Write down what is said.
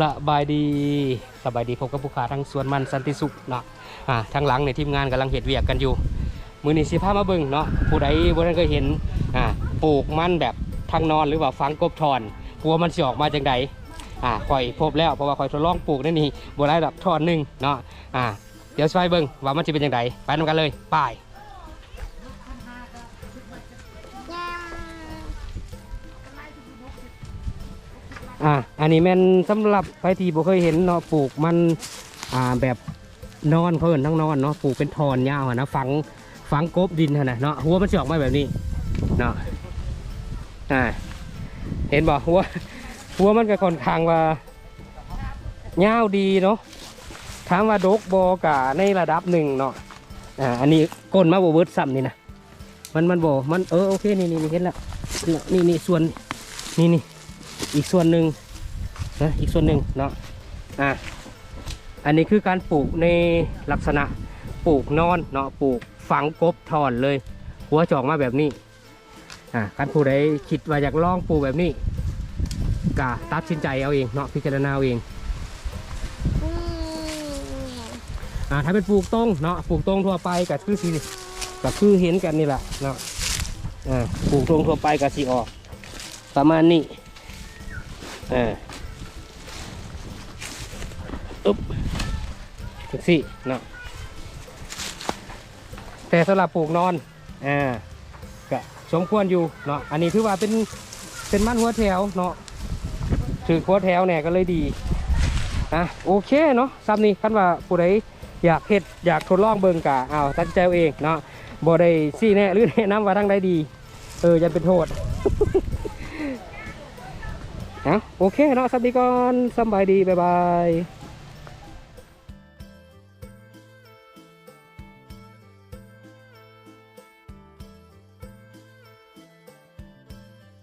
สบายดีสบายดีพบกับผู้ค้าทางสวนมันสันติสุขเนาะอ่าทางหลังในทีมงานกำลังเห็ดเวียกกันอยู่ มือนี้สิพามาเบิ่งเนาะผู้ใดบ่ได้เคยเห็นอ่าปลูกมันแบบทางนอนหรือว่าฟังกบทอนหัวมันสิออกมาจังใดอ่าข่อยพบแล้วเพราะว่าข่อยทดลองปลูกนั่นนี่บ่ได้แบบทอนหนึ่งเนาะอ่าเดี๋ยวช่วยเบิ่งว่ามันจะเป็นจังใดไปนำกันเลยไป อ่าอันนี้แม่นสำหรับใครที่บ่เคยเห็นเนาะปลูกมันอ่าแบบนอนเขาเอิ้นทั้งนอนเนาะปลูกเป็นทอนยาวอะนะฝังฝังกบดินหั่นน่ะเนาะหัวมันสิออกมาแบบนี้เนาะอ่าเห็นบ่หัวหัวมันก็ค่อนข้างว่ายาวดีเนาะถามว่าดกบ่กะในระดับหนึ่งเนาะอ่าอันนี้ก้นมาบ่เบิร์ดซ้ำนี่นะมันมันบ่มันเออโอเคนี่นี่นี่เห็นแล้วนี่นี่ส่วนนี่นี่ อีกส่วนหนึ่งนะอีกส่วนหนึ่งเนาะอะอันนี้คือการปลูกในลักษณะปลูกนอนเนาะปลูกฝังกบถอนเลย หัวจอกมาแบบนี้อะการผู้ใดคิดว่าอยากลองปลูกแบบนี้ก็ตัดสินใจเอาเองเนาะพิจารณาเอาเองอะถ้าเป็นปลูกตรงเนาะปลูกตรงทั่วไปก็คือสิก็คือเห็นกันนี่แหละเนาะอ่าปลูกตรงทั่วไปก็สิออก ประมาณนี้ อ่าอุ๊บจังสี่เนาะแต่สำหรับปลูกนอนอ่าก็สมควรอยู่เนาะอันนี้ถือว่าเป็นเป็นมันหัวแถวเนาะถือหัวแถวเนี่ยก็เลยดีอะโอเคเนาะซ้ำนี้คันว่าผู้ใดอยากเฮ็ดอยากทดลองเบิ่งกะเอาตัดใจเอาเองเนาะบ่ได้ซี่แน่หรือแนะนำว่าทางใดดี เออจะเป็นโทษ นะโอเคเนาะสวัสดีก่อนสบายดีบ๊ายบาย